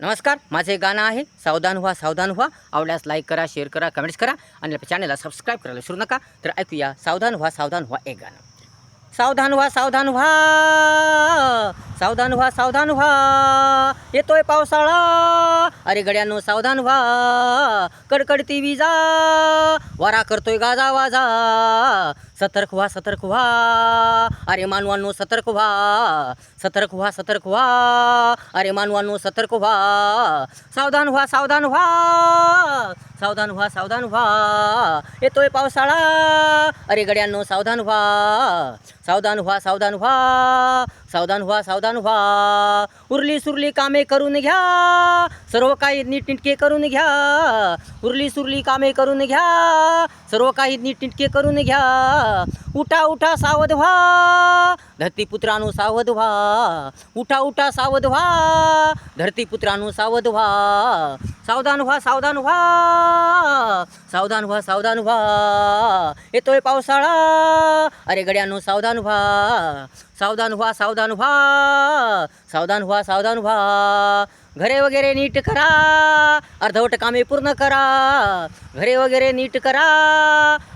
नमस्कार माझे गाणं आहे सावधान व्हा सावधान व्हा. आवडल्यास लाईक करा शेअर करा कमेंट्स करा आणि आपल्या चॅनलला सबस्क्राईब करायला विसरू नका. तर ऐकूया सावधान व्हा सावधान व्हा एक गाणं. सावधान व्हा सावधान व्हा. सावधान व्हा सावधान व्हा. येतोय पावसाळा. अरे गड्यांनो सावधान व्हा. कडकडती विजा. वारा करतोय गाजा वाजा. सतर्क व्हा सतर्क व्हा. अरे मानवांनो सतर्क व्हा. सतर्क व्हा सतर्क व्हा. अरे मानवांनो सतर्क व्हा. सावधान व्हा सावधान व्हा. सावधान व्हा सावधान व्हा. येतोय पावसाळा. अरे गड्यांनो सावधान व्हा. सावधान व्हा सावधान व्हा. सावधान व्हा सावधान व्हा. उरली सुरली कामे करून घ्या. सर्व काही नीटनिटके करून घ्या. उरली सुरली कामे करून घ्या. सर्व काही नीटनिटके करून घ्या. उठा उठा सावध व्हा. धरतीपुत्रांनो सावध व्हा उठा उठा सावध व्हा धरतीपुत्रांनो सावध व्हा सावधान व्हा सावधान व्हा. सावधान व्हा सावधान व्हा. येतोय पावसाळा. अरे गड्यांनो सावधान व्हा. सावधान व्हा सावधान व्हा. सावधान व्हा सावधान व्हा. घरे वगैरे नीट करा. अर्धवट कामे पूर्ण करा. घरे वगैरे नीट करा.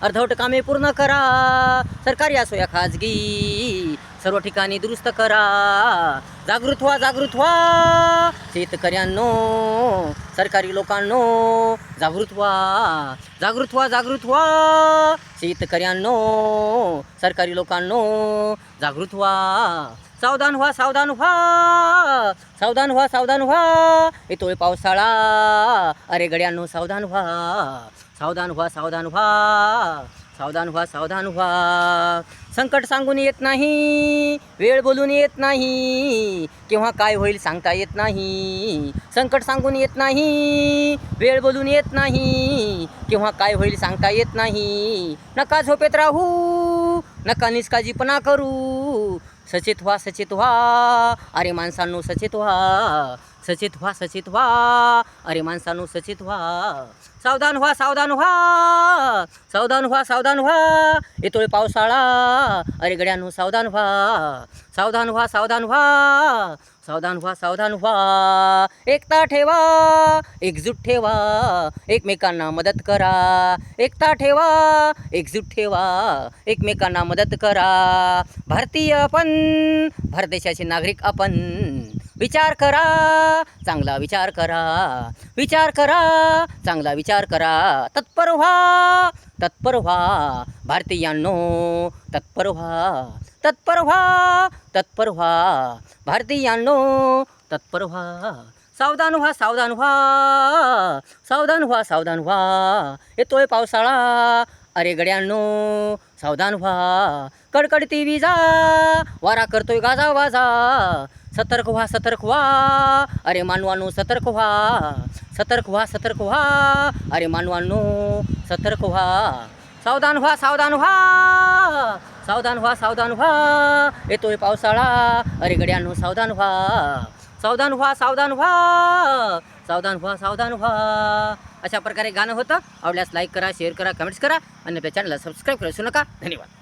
अर्धवट कामे पूर्ण करा. सरकारी असो या खाजगी सर्व ठिकाणी दुरुस्त करा. जागृत व्हा जागृत व्हा. शेतकऱ्यांनो सरकारी लोकांनो जागृत व्हा जागृत व्हा जागृत व्हा. शेतकऱ्यांनो सरकारी लोकांनो जागृत व्हा. सावधान व्हा सावधान व्हा. सावधान व्हा सावधान व्हा. येतोय पावसाळा. अरे गड्यांनो सावधान व्हा. सावधान व्हा सावधान व्हा. सावधान व्हा सावधान व्हा. संकट सांगून येत नाही वेळ बोलून येत नाही केव्हा काय होईल सांगता येत नाही. संकट सांगून येत नाही वेळ बोलून येत नाही केव्हा काय होईल सांगता येत नाही. नका झोपेत राहू नका निष्काळजीपणा करू. सचेत व्हा सचेत व्हा. अरे माणसांनो सचेत व्हा. सचेत व्हा सचेत व्हा. अरे माणसानु सचेत व्हा. सावधान व्हा सावधान व्हा. सावधान व्हा सावधान व्हा. येतोय पावसाळा. अरे गड्यांनो सावधान व्हा. सावधान व्हा सावधान व्हा. सावधान व्हा सावधान व्हा. एकता ठेवा एकजूट ठेवा. एकमेकांना मदत करा. एकता ठेवा एकजूट ठेवा. एकमेकांना मदत करा. भारतीय आपण भारत देशाचे नागरिक आपण. विचार करा चांगला विचार करा विचार करा चांगला विचार करा. तत्पर व्हा तत्पर व्हा भारतीयांनो तत्पर व्हा तत्पर व्हा तत्पर व्हा भारतीयांनो तत्पर व्हा सावधान व्हा सावधान व्हा सावधान व्हा सावधान व्हा येतोय पावसाळा. अरे गड्यांनो सावधान व्हा कडकडती विजा वारा करतोय गाजा वाजा. सतर्क व्हा सतर्क व्हा. अरे मानवानो सतर्क व्हा. सतर्क व्हा सतर्क व्हा. अरे मानवानो सतर्क व्हा. सावधान व्हा सावधान व्हा. सावधान व्हा सावधान व्हा. येतोय पावसाळा. अरे गड्यांनो सावधान व्हा. सावधान व्हा सावधान व्हा. सावधान व्हा सावधान व्हा. अशा प्रकारे गाणं होतं. आवडल्यास लाईक करा शेअर करा कमेंट्स करा. आणि आपल्या चॅनलला सबस्क्राईब करू नका. धन्यवाद.